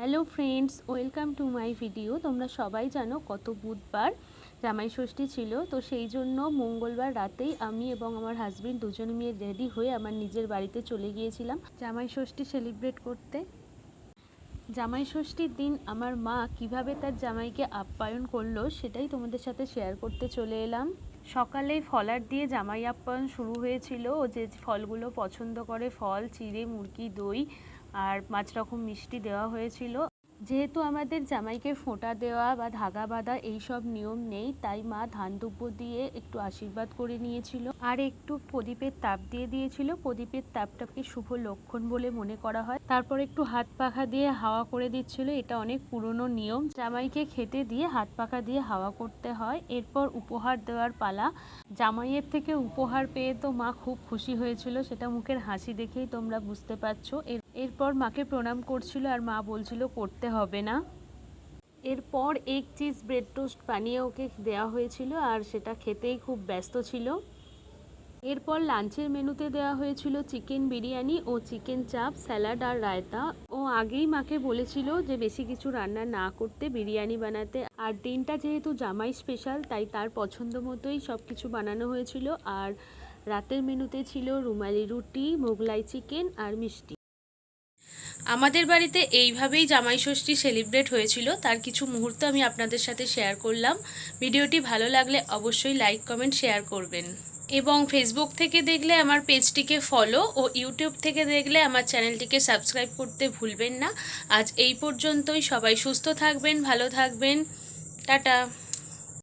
Hello friends, welcome to my video. তোমরা সবাই জানো কত বুধবার জামাই ষষ্ঠী ছিল। তো সেই জন্য মঙ্গলবার রাতেই আমি এবং আমার হাজবেন্ড দুজনে মিলে রেডি হয়ে আমার নিজের বাড়িতে চলে গিয়েছিলাম জামাই ষষ্ঠী সেলিব্রেট করতে। জামাই ষষ্ঠীর দিন আমার মা কীভাবে তার জামাইকে আপ্যায়ন করল সেটাই তোমাদের সাথে শেয়ার করতে চলে এলাম। সকালে ফলার দিয়ে জামাই আপ্যায়ন শুরু হয়েছিল। ও যে ফলগুলো পছন্দ করে, ফল, চিড়ে, মুরগি, দই আর পাঁচ রকম মিষ্টি দেওয়া হয়েছিল। যেহেতু আমাদের জামাইকে ফোঁটা দেওয়া বা ধাগা বাঁধা এইসব নিয়ম নেই, তাই মা ধান দুব্য দিয়ে একটু আশীর্বাদ করে নিয়েছিল। আর একটু প্রদীপের তাপ দিয়ে দিয়েছিল। প্রদীপের তাপটাকে শুভ লক্ষণ বলে মনে করা হয়। তারপর একটু হাত পাখা দিয়ে হাওয়া করে দিচ্ছিল। এটা অনেক পুরনো নিয়ম। জামাইকে খেতে দিয়ে হাত পাখা দিয়ে হাওয়া করতে হয়। এরপর উপহার দেওয়ার পালা। জামাইয়ের থেকে উপহার পেয়ে তো মা খুব খুশি হয়েছিল। সেটা মুখের হাসি দেখেই তোমরা বুঝতে পারছ। এর এরপর মাকে প্রণাম করছিল আর মা বলছিল, করতে হবে না। এরপর এক চিজ ব্রেড টোস্ট বানিয়ে ওকে দেওয়া হয়েছিল আর সেটা খেতেই খুব ব্যস্ত ছিল। এরপর লাঞ্চের মেনুতে দেওয়া হয়েছিল চিকেন বিরিয়ানি ও চিকেন চাপ, স্যালাড আর রায়তা। ও আগেই মাকে বলেছিল যে বেশি কিছু রান্না না করতে বিরিয়ানি বানাতে। আর দিনটা যেহেতু জামাই স্পেশাল তাই তার পছন্দ মতোই সব কিছু বানানো হয়েছিল। আর রাতের মেনুতে ছিল রুমালি রুটি, মোগলাই চিকেন আর মিষ্টি। আমাদের বাড়িতে এইভাবেই জামাই ষষ্ঠী সেলিব্রেট হয়েছিল। তার কিছু মুহূর্ত আমি আপনাদের সাথে শেয়ার করলাম। ভিডিওটি ভালো লাগলে অবশ্যই লাইক কমেন্ট শেয়ার করবেন। এবং ফেসবুক থেকে দেখলে আমার পেজটিকে ফলো ও ইউটিউব থেকে দেখলে আমার চ্যানেলটিকে সাবস্ক্রাইব করতে ভুলবেন না। আজ এই পর্যন্তই। সবাই সুস্থ থাকবেন, ভালো থাকবেন। টাটা।